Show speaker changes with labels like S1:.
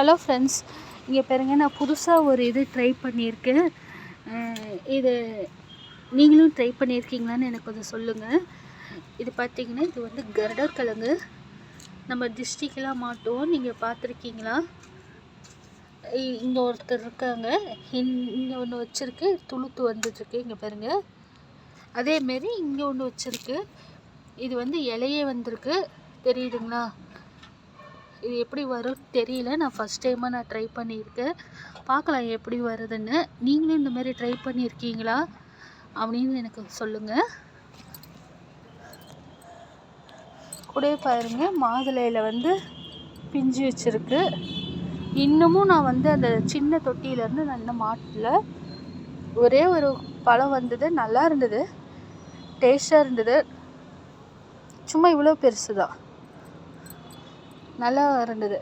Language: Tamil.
S1: ஹலோ ஃப்ரெண்ட்ஸ் இங்கே பாருங்க நான் புதுசாக ஒரு இது ட்ரை பண்ணியிருக்கேன். இது நீங்களும் ட்ரை பண்ணியிருக்கீங்களான்னு எனக்கு கொஞ்சம் சொல்லுங்கள் இது பார்த்தீங்கன்னா இது வந்து கருடர் கிழங்கு. நம்ம டிஸ்ட்ரிக்கெலாம் மாட்டோம் நீங்கள் பார்த்துருக்கீங்களா இங்கே ஒருத்தர் இருக்காங்க. இங்கே ஒன்று வச்சுருக்கு. துளுத்து வந்துட்டுருக்கு இங்கே பாருங்கள் அதேமாரி இங்கே ஒன்று வச்சுருக்கு. இது வந்து இலையே வந்திருக்கு. தெரியுதுங்களா? இது எப்படி வரும்னு தெரியல. நான் ஃபஸ்ட் டைமாக நான் ட்ரை பண்ணியிருக்கேன். பார்க்கலாம் எப்படி வருதுன்னு. நீங்களும் இந்த மாதிரி ட்ரை பண்ணியிருக்கீங்களா? அப்படின்னு எனக்கு சொல்லுங்கள் கூட பாருங்க மாதுளையில் வந்து பிஞ்சு வச்சுருக்கு. இன்னமும் நான் வந்து அந்த சின்ன தொட்டியிலேருந்து நான் இன்னும் மாட்டல. ஒரே ஒரு பழம் வந்தது நல்லா இருந்தது. டேஸ்ட்டாக இருந்தது. சும்மா இவ்வளோ பெருசு தான் நல்லா இருந்தது.